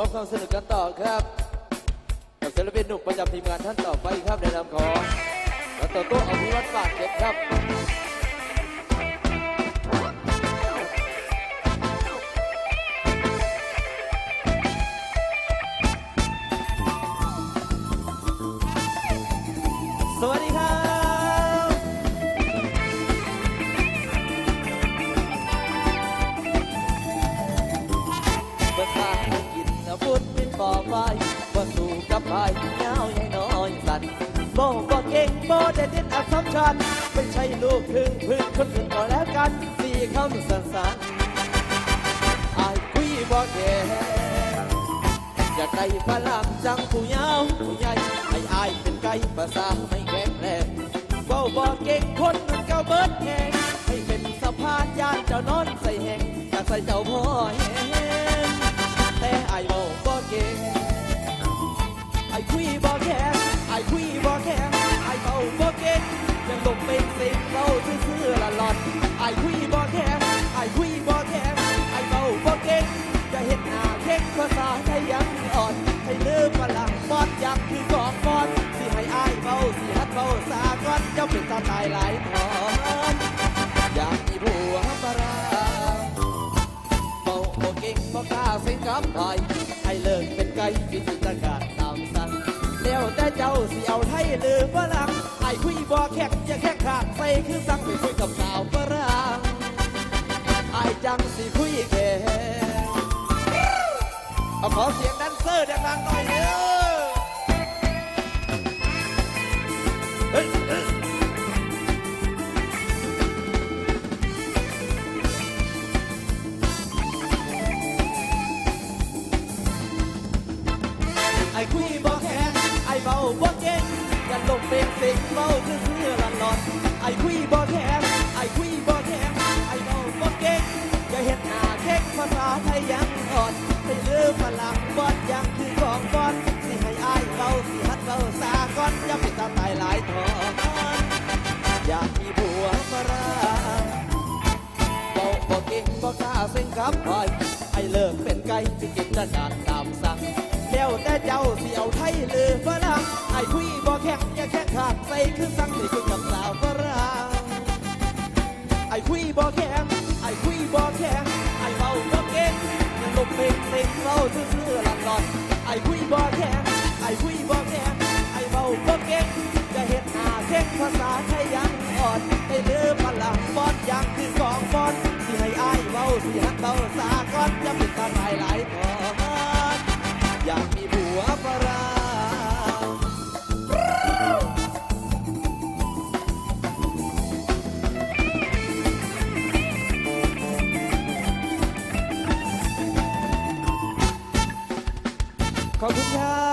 มอบความสนุกกันต่อครับกับศิลปินหนุ่มประจำทีมงานท่านต่อไปครับในนามของรัตโต้อภิวัตรปากเก็บครับสวัสดีครับายยาวใหญ่น้อยสันบ่บ่เก่งโบ่ได้เด่นอักษรชันไม่ใช่ลูกพึ่งพึ่งคนอื่นก็แล้วกันสี่คำสั้นๆอายคุยบ่แก่อยากได้พลังจังผู้ยาวผู้ใหญ่ให้อายเป็นไก่ภาษาไม่แข็งแรงเว้าบ่เก่งคนมันก็เบิดแหงให้เป็นสะพานยานเจ้านอนใส่แหงอยากใส่เจ้าพ่อ ษาไทยยังอ่อนให้ลืมพลังบอดอยากคือกองบอดสิให้อ้ายเมาสิฮัดเมาสาก่อนเจ้าเป็นตาตายหลายทอนอยากมีผัวปลาร้าเบาโบ่เก่งบ่กล้าเส้นกับไผให้เลิกเป็นไก่พิจิตรการตามสั่งแล้วแต่เจ้าสิเอาไทยหรือฝรั่งไอ้คุยบ่แขกอย่าแค่ขากใส่คือสั่งไปคุยกับสาวฝรั่งไอ้จังสิคุย เอาขอเสียงแดนเซอร์ดังๆหน่อยเด้อเฮ้ยเฮ้ยไอ้คุยบ่แข็งไอ้เบาบ่ อนอย่าไปตาตายหลายทอนอยากมีผัวฝรั่งบอกบอกเก่งบอกกล้าเส้นกับไปไอ้เลิกเป็นไก่ไปกินจานตามสั่งแล้วแต่เจ้าสิเอาไทยหรือฝรั่งไอ้คุยบอกแข็งอย่าแค่ขาดใส่คือสั่งใส่คุยกับสาวฝรั่งไอ้คุยบอกแข็งไอ้คุยบอกแข็งไอ้เมาบอกเก่งยังลงเป็นเซ็งเมาซื่อๆหลังหลอนไอ้คุยบอกแข็งไอ้คุยบอกายเบาสิฮักเบาสาก่อนจะเป็นตาตายหลายทอนอยากมีผัวฝรั่งขอบคุณครับ